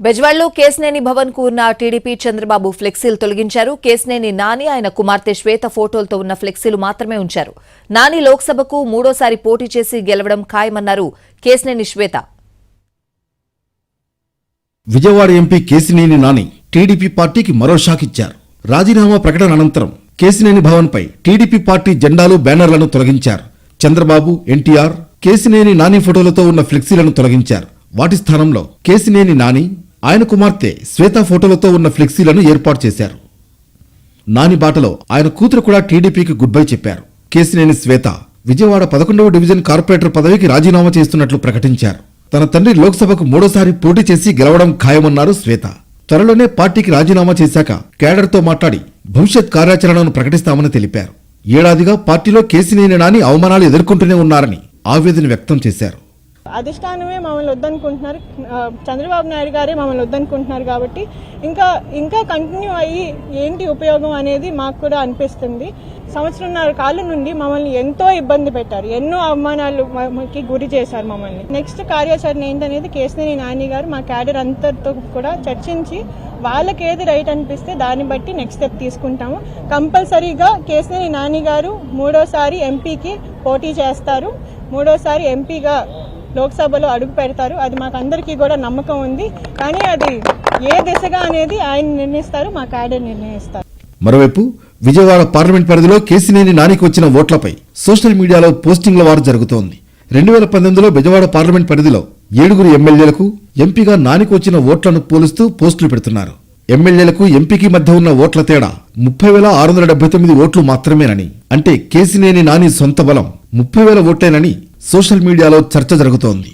బెజవాడలో కేసినేని భవన్కు ఉన్న టీడీపీ చంద్రబాబు ఫ్లెక్సీలు తొలగించారు. కేసినేని నాని ఆయన కుమార్తె శ్వేత ఫోటోలతో ఉన్న ఫ్లెక్సీలు మాత్రమే ఉంచారు. నాని లోక్సభకు మూడోసారి పోటీ చేసి గెలవడం ఖాయమన్నారు కేసినేని శ్వేత. విజయవాడ ఎంపీ కేసినేని నాని టీడీపీ పార్టీకి మరో షాక్ ఇచ్చారు. రాజీనామా ప్రకటన అనంతరం కేసినేని భవన్పై టీడీపీ పార్టీ జెండాలు బ్యానర్లను తొలగించారు. చంద్రబాబు ఎన్టీఆర్ కేసినేని నాని ఫోటోలతో ఉన్న ఫ్లెక్సీలను తొలగించారు. వాటి స్థానంలో కేసినేని నాని ఆయన కుమార్తె శ్వేత ఫోటోలతో ఉన్న ఫ్లెక్సీలను ఏర్పాటు చేశారు. నాని బాటలో ఆయన కూతురు కూడా టీడీపీకి గుడ్ బై చెప్పారు. కేసినేని శ్వేత విజయవాడ పదకొండవ డివిజన్ కార్పొరేటర్ పదవికి రాజీనామా చేస్తున్నట్లు ప్రకటించారు. తన తండ్రి లోక్సభకు మూడోసారి పోటీ చేసి గెలవడం ఖాయమన్నారు శ్వేత. త్వరలోనే పార్టీకి రాజీనామా చేశాక కేడర్తో మాట్లాడి భవిష్యత్ కార్యాచరణను ప్రకటిస్తామని తెలిపారు. ఏడాదిగా పార్టీలో కేసినేని నాని అవమానాలు ఎదుర్కొంటూనే ఉన్నారని ఆవేదన వ్యక్తం చేశారు. అధిష్టానమే మమ్మల్ని వద్దనుకుంటున్నారు. చంద్రబాబు నాయుడు గారే మమ్మల్ని వద్దనుకుంటున్నారు కాబట్టి ఇంకా ఇంకా కంటిన్యూ అయ్యి ఏంటి ఉపయోగం అనేది మాకు కూడా అనిపిస్తుంది. సంవత్సరంన్నర కాలం నుండి మమ్మల్ని ఎంతో ఇబ్బంది పెట్టారు. ఎన్నో అవమానాలు మాకి గురి చేశారు మమ్మల్ని. నెక్స్ట్ కార్యాచరణ ఏంటనేది కేసినేని నాని గారు మా క్యాడర్ అంతటితో కూడా చర్చించి వాళ్ళకి ఏది రైట్ అనిపిస్తే దాన్ని బట్టి నెక్స్ట్ స్టెప్ తీసుకుంటాము. కంపల్సరీగా కేసినేని నాని గారు మూడోసారి ఎంపీకి పోటీ చేస్తారు. మూడోసారి ఎంపీగా లోక్సభలో అడుగు పెడతారు. అది మాకు అందరికీ కూడా నమ్మకం ఉంది. కానీ అది ఏ దిశగా అనేది ఆయన నిర్ణయిస్తారు మా క్యాడర్ నిర్ణయిస్తారు. మరోవైపు విజయవాడ పార్లమెంట్ పరిధిలో కేసినేని నానికి వచ్చిన ఓట్లపై సోషల్ మీడియాలో పోస్టింగ్ల వారు జరుగుతోంది. రెండు వేల పంతొమ్మిదిలో విజయవాడ పార్లమెంట్ పరిధిలో ఏడుగురు ఎమ్మెల్యేలకు ఎంపీగా నానికి వచ్చిన ఓట్లను పోలుస్తూ పోస్టులు పెడుతున్నారు. ఎమ్మెల్యేలకు ఎంపీకి మధ్య ఉన్న ఓట్ల తేడా ముప్పై వేల ఆరు వందల డెబ్బై తొమ్మిది ఓట్లు మాత్రమేనని. అంటే కేసినేని నాని సొంత బలం ముప్పై వేల ఓట్లేనని సోషల్ మీడియాలో చర్చ జరుగుతోంది.